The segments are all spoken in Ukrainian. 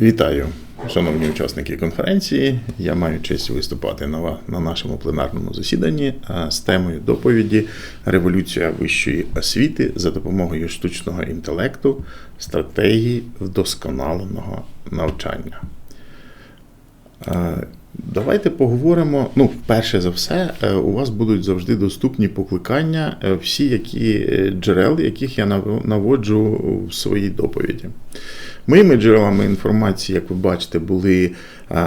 Вітаю, шановні учасники конференції. Я маю честь виступати на, на нашому пленарному засіданні з темою доповіді Революція вищої освіти за допомогою штучного інтелекту, стратегії вдосконаленого навчання. Давайте поговоримо. Ну, перше за все, е, у вас будуть завжди доступні покликання, е, всі які е, джерел, яких я наводжу в своїй доповіді. Моїми джерелами інформації, як ви бачите, були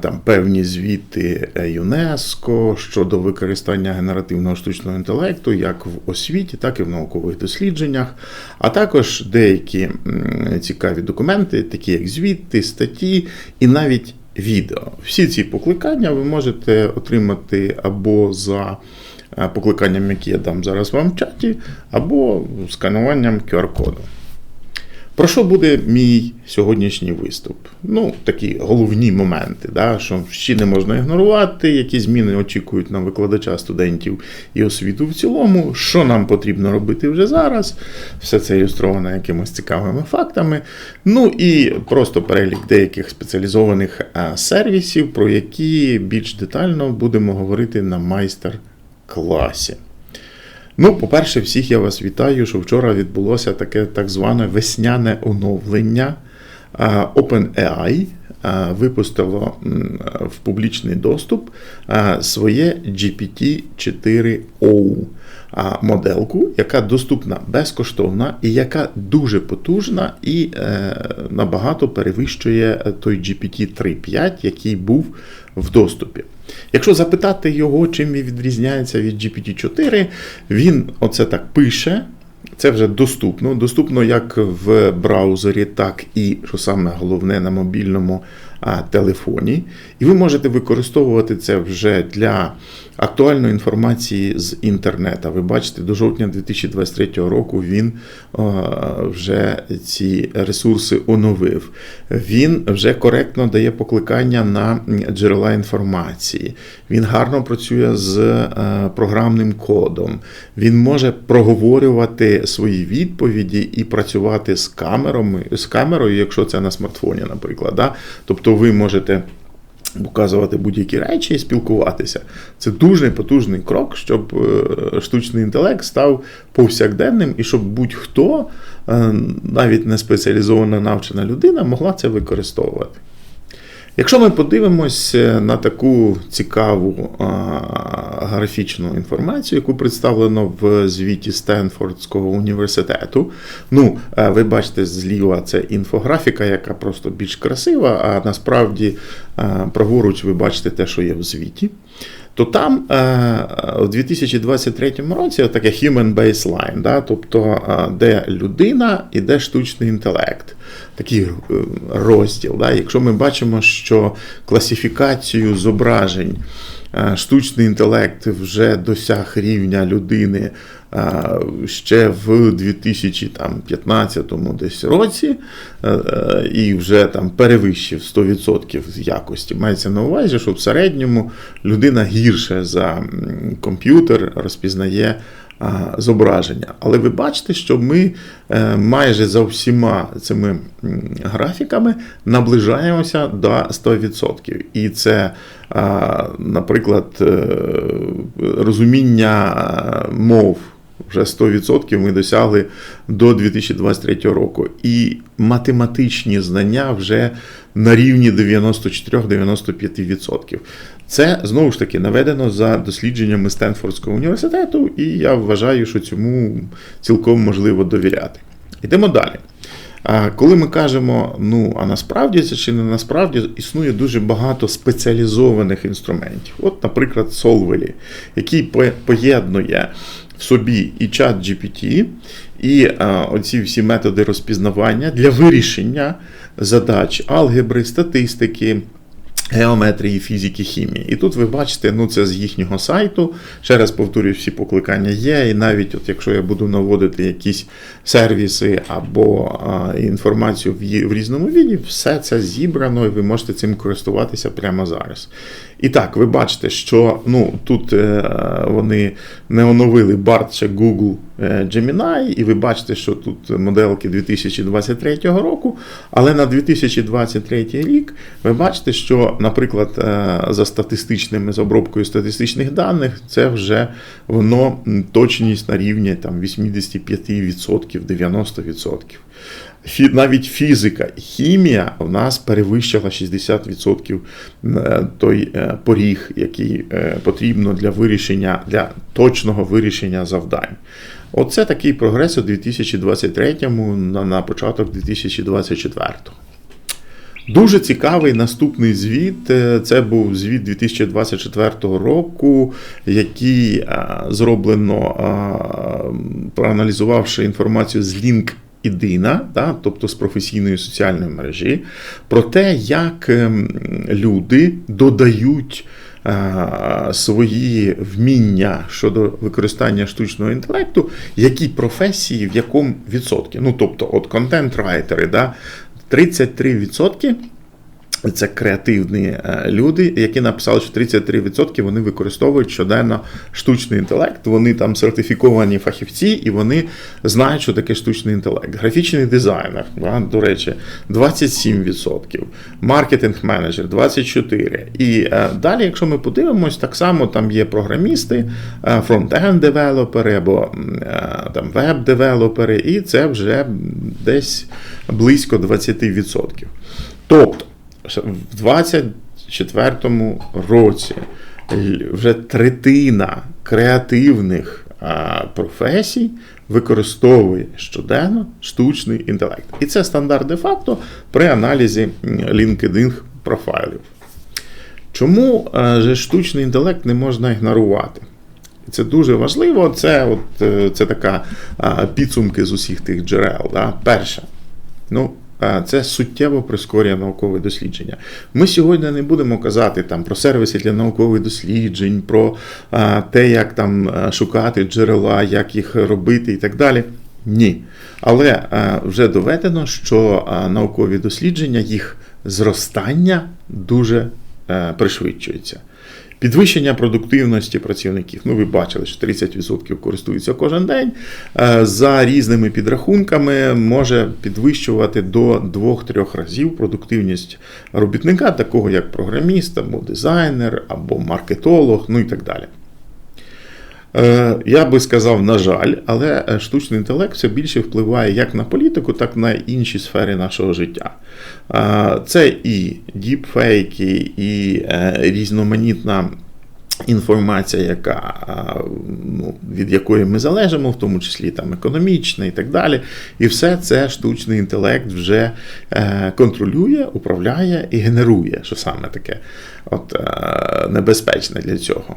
там певні звіти ЮНЕСКО щодо використання генеративного штучного інтелекту як в освіті, так і в наукових дослідженнях, а також деякі цікаві документи, такі як звіти, статті і навіть відео. Всі ці покликання ви можете отримати або за е, покликанням, які я дам зараз вам в чаті, або скануванням QR-коду. Про що буде мій сьогоднішній виступ? Ну, такі головні моменти, да, що ще не можна ігнорувати, які зміни очікують на викладача студентів і освіту в цілому, що нам потрібно робити вже зараз. Все це ілюстровано якимось цікавими фактами. Ну і просто перелік деяких спеціалізованих сервісів, про які більш детально будемо говорити на майстер-класі. Ну, по-перше, всіх я вас вітаю, що вчора відбулося таке так зване весняне оновлення. OpenAI випустило в публічний доступ своє GPT-4O моделку, яка доступна безкоштовна і яка дуже потужна і е, набагато перевищує той GPT 3.5, який був в доступі. Якщо запитати його, чим він відрізняється від GPT-4, він оце так пише. Це вже доступно. Доступно як в браузері, так і, що саме головне, на мобільному телефоні. І ви можете використовувати це вже для актуальної інформації з інтернету. Ви бачите, до жовтня 2023 року він а, вже ці ресурси оновив. Він вже коректно дає покликання на джерела інформації. Він гарно працює з е, програмним кодом. Він може проговорювати свої відповіді і працювати з камерами, з камерою, якщо це на смартфоні, наприклад. Да? Тобто ви можете показувати будь-які речі і спілкуватися. Це дуже потужний крок, щоб е, штучний інтелект став повсякденним і щоб будь-хто, е, навіть не спеціалізована навчена людина, могла це використовувати. Якщо ми подивимось на таку цікаву графічну інформацію, яку представлено в звіті Стенфордського університету, ну, е, ви бачите зліва це інфографіка, яка просто більш красива, а насправді е, праворуч ви бачите те, що є в звіті. То там е, у 2023 році таке human baseline, да, тобто е, де людина і де штучний інтелект. Такий е, розділ. Да. Якщо ми бачимо, що класифікацію зображень е, штучний інтелект вже досяг рівня людини е, ще в 2015 десь році, е, е, і вже там перевищив 100% з якості. Мається на увазі, що в середньому людина гірше за комп'ютер розпізнає зображення. Але ви бачите, що ми е, майже за всіма цими графіками наближаємося до 100%. І це, наприклад, розуміння мов. Вже 100% ми досягли до 2023 року. І математичні знання вже на рівні 94-95%. Це знову ж таки наведено за дослідженнями Стенфордського університету, і я вважаю, що цьому цілком можливо довіряти. Йдемо далі. Коли ми кажемо, ну а насправді це чи не насправді існує дуже багато спеціалізованих інструментів. От, наприклад, Solvely, який поєднує собі і чат GPT, і а, оці всі методи розпізнавання для вирішення задач алгебри, статистики. Геометрії, фізики, хімії. І тут ви бачите, ну це з їхнього сайту. Ще раз повторюю, всі покликання є. І навіть от якщо я буду наводити якісь сервіси або а, інформацію в, в різному віді, все це зібрано, і ви можете цим користуватися прямо зараз. І так, ви бачите, що ну, тут е, вони не оновили BART Google е, Gemini, і ви бачите, що тут моделки 2023 року, але на 2023 рік ви бачите, що, наприклад, е, за статистичними з обробкою статистичних даних, це вже воно точність на рівні там, 85%, 90%. Навіть фізика хімія в нас перевищила 60% той поріг, який потрібно для вирішення, для точного вирішення завдань. Оце такий прогрес у 2023-му на початок 2024. Дуже цікавий наступний звіт. Це був звіт 2024 року, який зроблено, проаналізувавши інформацію з LinkedIn, ідина, да, тобто з професійної соціальної мережі, про те, як ем, люди додають. Е, свої вміння щодо використання штучного інтелекту, які професії в якому відсотки. Ну, тобто, от контент-райтери, да, 33% це креативні е, люди, які написали, що 33% вони використовують щоденно штучний інтелект. Вони там сертифіковані фахівці, і вони знають, що таке штучний інтелект. Графічний дизайнер, да, до речі, 27%, маркетинг-менеджер 24%. І е, далі, якщо ми подивимось, так само там є програмісти, е, фронтенд девелопери або там веб-девелопери, і це вже десь близько 20%. Тобто в 2024 році вже третина креативних професій використовує щоденно штучний інтелект. І це стандарт де-факто при аналізі LinkedIn профайлів. Чому же штучний інтелект не можна ігнорувати? Це дуже важливо. Це от, е, це така підсумки з усіх тих джерел. Да? Перше, ну, це суттєво прискорює наукове дослідження. Ми сьогодні не будемо казати там про сервіси для наукових досліджень, про те, як там шукати джерела, як їх робити і так далі. Ні. Але вже доведено, що наукові дослідження, їх зростання дуже е, пришвидшується. Підвищення продуктивності працівників. Ну, ви бачили, що 30% користуються кожен день. Е, за різними підрахунками може підвищувати до 2-3 разів продуктивність робітника, такого як програміст, або дизайнер, або маркетолог, ну і так далі. Е, я би сказав, на жаль, але е, штучний інтелект все більше впливає як на політику, так і на інші сфери нашого життя. Е, це і діпфейки, і різноманітна. Інформація, яка ну, від якої ми залежимо, в тому числі там економічна і так далі. І все це штучний інтелект вже контролює, управляє і генерує, що саме таке от, небезпечне для цього.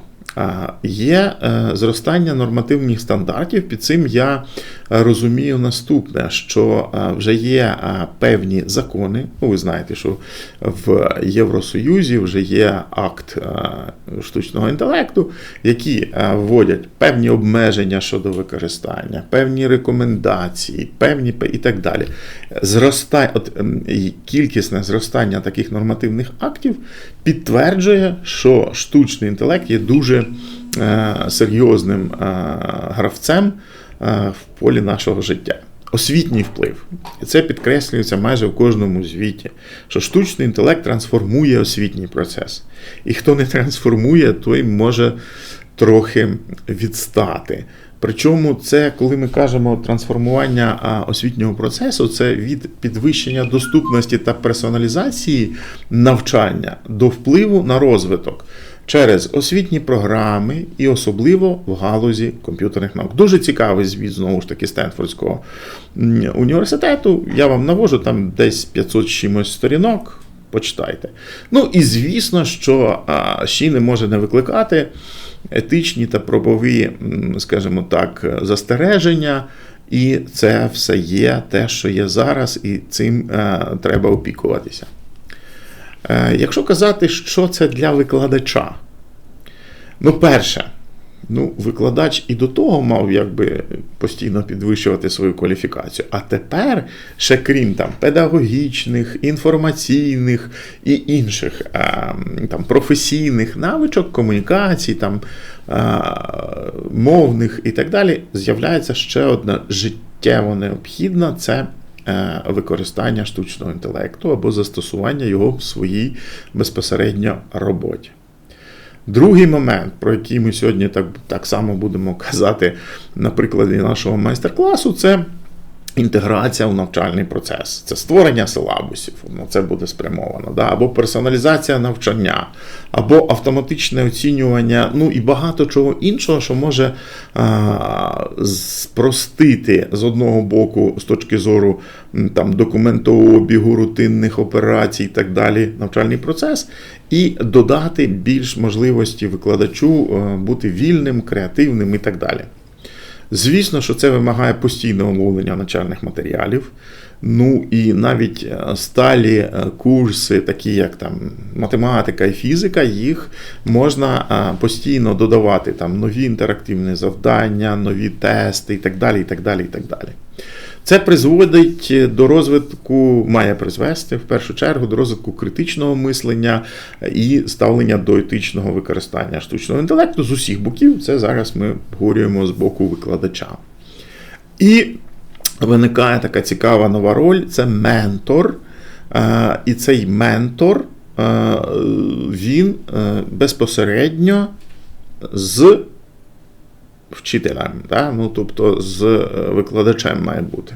Є е, зростання нормативних стандартів. Під цим я е, розумію наступне, що е, вже є певні закони. Ну, ви знаєте, що в Євросоюзі вже є акт штучного інтелекту, які вводять певні обмеження щодо використання, певні рекомендації, певні і так далі. Зростає, от, кількісне зростання таких нормативних актів підтверджує, що штучний інтелект є дуже е, серйозним е, гравцем е, в полі нашого життя. Освітній вплив. І це підкреслюється майже в кожному звіті, що штучний інтелект трансформує освітній процес. І хто не трансформує, той може трохи відстати. Причому це, коли ми кажемо трансформування освітнього процесу, це від підвищення доступності та персоналізації навчання до впливу на розвиток через освітні програми і особливо в галузі комп'ютерних наук. Дуже цікавий звіт, знову ж таки, Стенфордського університету. Я вам навожу там десь 500 чимось сторінок. Почитайте. Ну і звісно, що ще не може не викликати етичні та правові, скажімо так, застереження. І це все є те, що є зараз, і цим е, треба опікуватися. Е, Якщо казати, що це для викладача, ну, перше, ну, викладач і до того мав якби постійно підвищувати свою кваліфікацію. А тепер, ще крім там педагогічних, інформаційних і інших там, професійних навичок, комунікацій, там, мовних і так далі, з'являється ще одна життєво необхідна це. е, Використання штучного інтелекту або застосування його в своїй безпосередньо роботі. Другий момент, про який ми сьогодні так, так само будемо казати на прикладі нашого майстер-класу, це інтеграція в навчальний процес. Це створення силабусів, на це буде спрямовано, да? або персоналізація навчання, або автоматичне оцінювання, ну і багато чого іншого, що може а, спростити з одного боку, з точки зору там, документообігу, рутинних операцій і так далі, навчальний процес, і додати більш можливості викладачу е, бути вільним, креативним і так далі. Звісно, що це вимагає постійного оновлення начальних матеріалів. Ну і навіть е, сталі е, курси, такі як там математика і фізика, їх можна е, постійно додавати там нові інтерактивні завдання, нові тести і так далі. і так далі, і так далі. Це призводить до розвитку, має призвести в першу чергу до розвитку критичного мислення і ставлення до етичного використання штучного інтелекту з усіх боків. Це зараз ми обговорюємо з боку викладача. І виникає така цікава нова роль це ментор. Е, І цей ментор е, він е, безпосередньо з вчителем, да? ну, тобто з е, викладачем має бути.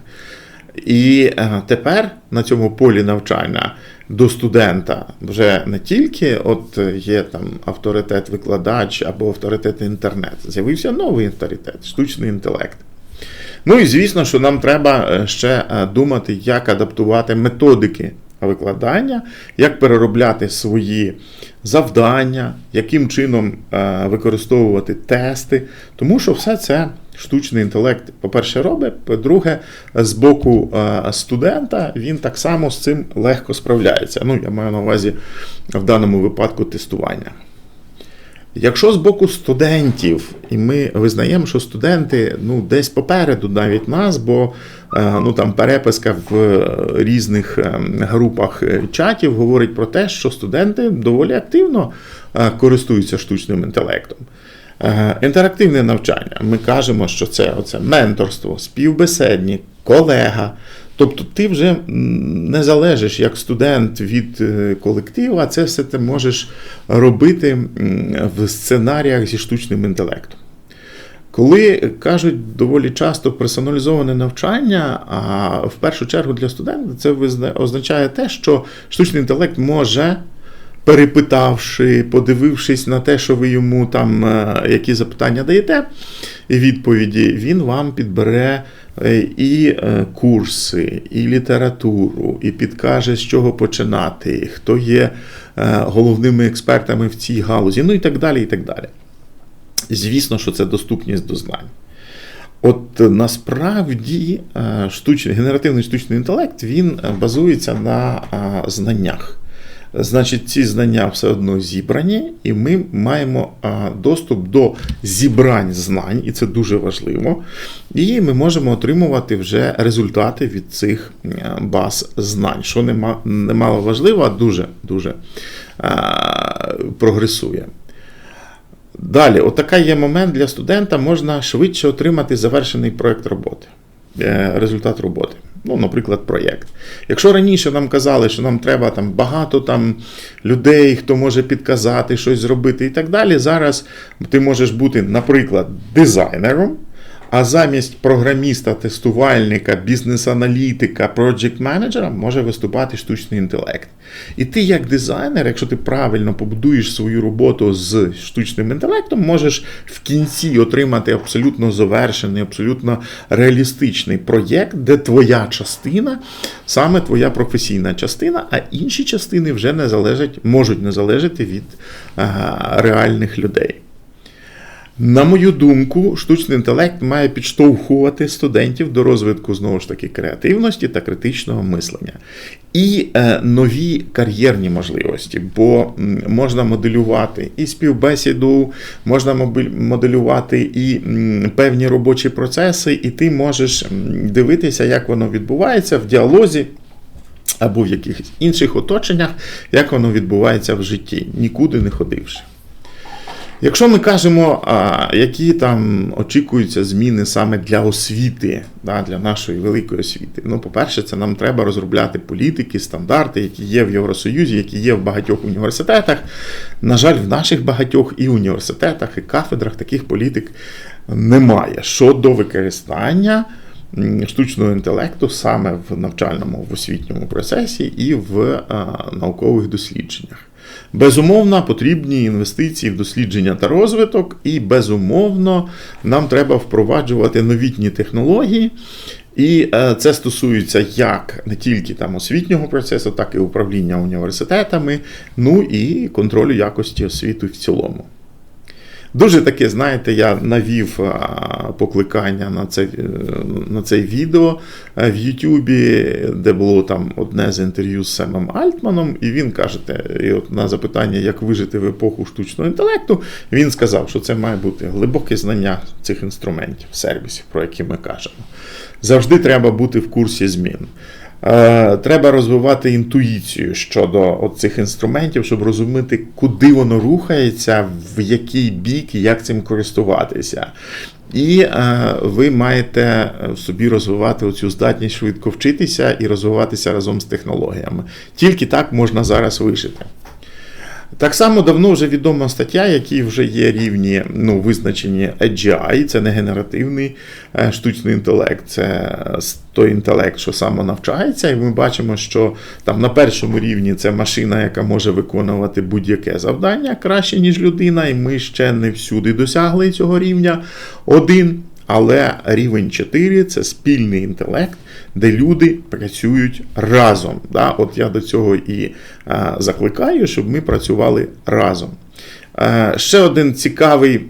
І е, тепер на цьому полі навчання до студента вже не тільки от є там авторитет викладач або авторитет інтернет, з'явився новий авторитет, штучний інтелект. Ну і звісно, що нам треба е, ще е, думати, як адаптувати методики викладання, як переробляти свої завдання, яким чином е, використовувати тести, тому що все це штучний інтелект, по-перше, робить, по-друге, з боку е, студента він так само з цим легко справляється. Ну, я маю на увазі в даному випадку тестування. Якщо з боку студентів, і ми визнаємо, що студенти ну, десь попереду навіть нас, бо е, ну, там переписка в різних е, групах чатів говорить про те, що студенти доволі активно е, користуються штучним інтелектом. Інтерактивне навчання. Ми кажемо, що це оце менторство, співбеседник, колега. Тобто ти вже не залежиш як студент від колективу, а це все ти можеш робити в сценаріях зі штучним інтелектом. Коли кажуть доволі часто персоналізоване навчання, а в першу чергу для студента це означає те, що штучний інтелект може, перепитавши, подивившись на те, що ви йому там які запитання даєте, відповіді, він вам підбере і курси, і літературу, і підкаже, з чого починати, хто є головними експертами в цій галузі, ну і так далі. і так далі. Звісно, що це доступність до знань. От насправді штучний, генеративний штучний інтелект він базується на знаннях. Значить, ці знання все одно зібрані, і ми маємо доступ до зібрань знань, і це дуже важливо. І ми можемо отримувати вже результати від цих баз знань, що немало важливо, а дуже дуже прогресує. Далі, отака є момент для студента, можна швидше отримати завершений проєкт роботи, результат роботи. Ну, наприклад, проєкт. Якщо раніше нам казали, що нам треба там багато там людей, хто може підказати, щось зробити і так далі, зараз ти можеш бути, наприклад, дизайнером. А замість програміста, тестувальника, бізнес-аналітика, проджект-менеджера може виступати штучний інтелект. І ти, як дизайнер, якщо ти правильно побудуєш свою роботу з штучним інтелектом, можеш в кінці отримати абсолютно завершений, абсолютно реалістичний проєкт, де твоя частина, саме твоя професійна частина, а інші частини вже не залежать, можуть не залежати від а, реальних людей. На мою думку, штучний інтелект має підштовхувати студентів до розвитку знову ж таки креативності та критичного мислення. І е, нові кар'єрні можливості, бо можна моделювати і співбесіду, можна моделювати і певні робочі процеси, і ти можеш дивитися, як воно відбувається в діалозі або в якихось інших оточеннях, як воно відбувається в житті, нікуди не ходивши. Якщо ми кажемо, які там очікуються зміни саме для освіти, для нашої великої освіти, ну, по-перше, це нам треба розробляти політики, стандарти, які є в Євросоюзі, які є в багатьох університетах. На жаль, в наших багатьох і університетах, і кафедрах таких політик немає щодо використання штучного інтелекту саме в навчальному в освітньому процесі і в наукових дослідженнях. Безумовно, потрібні інвестиції в дослідження та розвиток, і безумовно, нам треба впроваджувати новітні технології. І е, це стосується як не тільки там освітнього процесу, так і управління університетами, ну і контролю якості освіти в цілому. Дуже таке, знаєте, я навів покликання на це, е, на це відео е, в Ютубі, де було там одне з інтерв'ю з Семом Альтманом, і він каже, і от на запитання, як вижити в епоху штучного інтелекту, він сказав, що це має бути глибоке знання цих інструментів, сервісів, про які ми кажемо. Завжди треба бути в курсі змін. Е, Треба розвивати інтуїцію щодо цих інструментів, щоб розуміти, куди воно рухається, в який бік і як цим користуватися. І е, ви маєте в собі розвивати оцю здатність швидко вчитися і розвиватися разом з технологіями. Тільки так можна зараз вижити. Так само давно вже відома стаття, які вже є рівні ну, визначені AGI, це не генеративний е, штучний інтелект, це той інтелект, що самонавчається, і ми бачимо, що там на першому рівні це машина, яка може виконувати будь-яке завдання краще, ніж людина, і ми ще не всюди досягли цього рівня. Один. Але рівень 4 це спільний інтелект, де люди працюють разом. Да? От я до цього і а, закликаю, щоб ми працювали разом. А, ще один цікавий.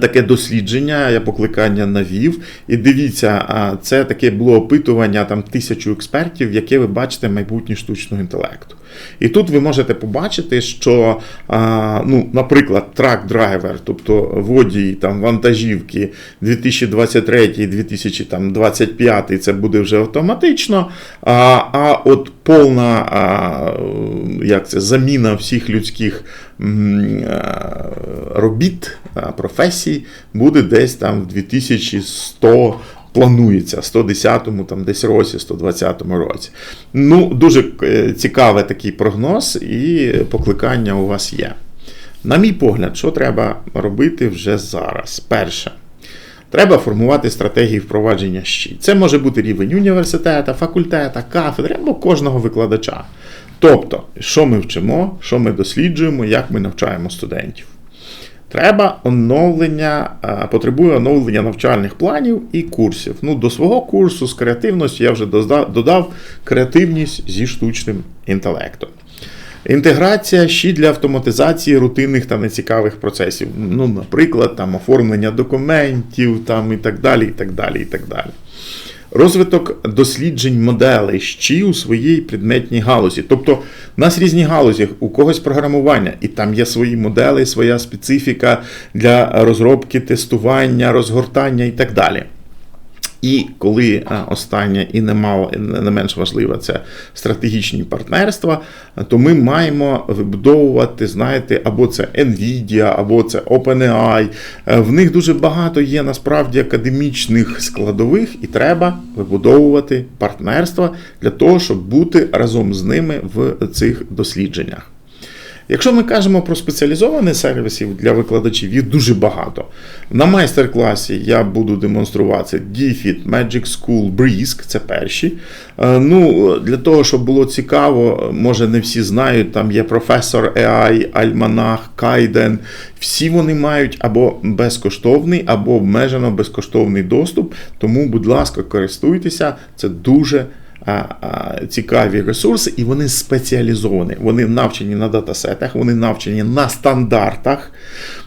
Таке дослідження, я покликання навів. І дивіться, це таке було опитування там тисячу експертів, яке ви бачите майбутнє штучного інтелекту. І тут ви можете побачити, що, ну, наприклад, трак-драйвер, тобто водій там, вантажівки 2023-2025 це буде вже автоматично. А а от повна як це, заміна всіх людських робіт, професій буде десь там в 2100 планується 110-му, там десь році, 120-му році. Ну, дуже цікавий такий прогноз і покликання у вас є. На мій погляд, що треба робити вже зараз? Перше. Треба формувати стратегії впровадження щі. Це може бути рівень університету, факультета, кафедри або кожного викладача. Тобто, що ми вчимо, що ми досліджуємо, як ми навчаємо студентів. Треба оновлення, потребує оновлення навчальних планів і курсів. Ну, До свого курсу з креативності я вже додав креативність зі штучним інтелектом. Інтеграція ще для автоматизації рутинних та нецікавих процесів. Ну, Наприклад, там, оформлення документів там, і так далі. і так далі, і так далі. Розвиток досліджень моделей щі у своїй предметній галузі. Тобто в нас різні галузі, у когось програмування, і там є свої модели, своя специфіка для розробки, тестування, розгортання і так далі. І коли останнє і не мало, не менш важливе, це стратегічні партнерства, то ми маємо вибудовувати, знаєте, або це Nvidia, або це OpenAI. В них дуже багато є насправді академічних складових, і треба вибудовувати партнерства для того, щоб бути разом з ними в цих дослідженнях. Якщо ми кажемо про спеціалізовані сервісів для викладачів, їх дуже багато. На майстер-класі я буду демонструвати DFIT, Magic School, Brisk, це перші. Е, ну, Для того, щоб було цікаво, може не всі знають, там є професор AI, Альманах, Кайден. Всі вони мають або безкоштовний, або обмежено безкоштовний доступ. Тому, будь ласка, користуйтеся, це дуже цікаві ресурси, і вони спеціалізовані. Вони навчені на датасетах, вони навчені на стандартах.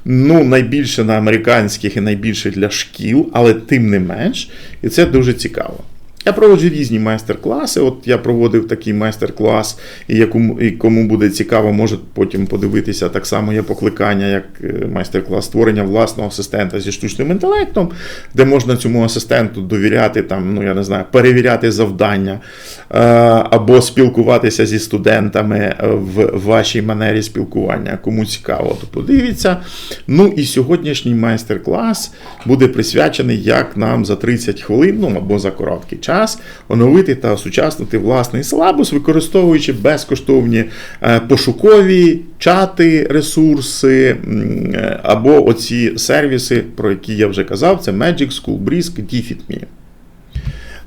Ну, найбільше на американських і найбільше для шкіл, але тим не менш, і це дуже цікаво. Я проводжу різні майстер-класи. От я проводив такий майстер-клас, і якому і кому буде цікаво, може потім подивитися. Так само є покликання, як е, майстер-клас створення власного асистента зі штучним інтелектом, де можна цьому асистенту довіряти, там, ну я не знаю, перевіряти завдання е, або спілкуватися зі студентами в вашій манері спілкування. Кому цікаво, то подивіться. Ну і сьогоднішній майстер-клас буде присвячений, як нам за 30 хвилин, ну або за короткий час оновити та осучаснити власний силабус, використовуючи безкоштовні е, пошукові чати, ресурси е, або оці сервіси, про які я вже казав, це Magic School, Brisk, DFIT.me.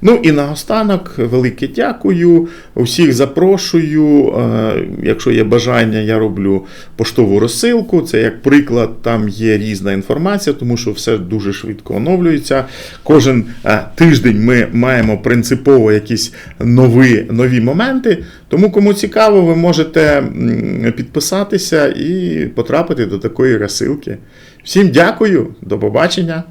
Ну і наостанок, велике дякую. Усіх запрошую. Е, Якщо є бажання, я роблю поштову розсилку. Це як приклад, там є різна інформація, тому що все дуже швидко оновлюється. Кожен е, тиждень ми маємо принципово якісь нові, нові моменти. Тому, кому цікаво, ви можете підписатися і потрапити до такої розсилки. Всім дякую, до побачення.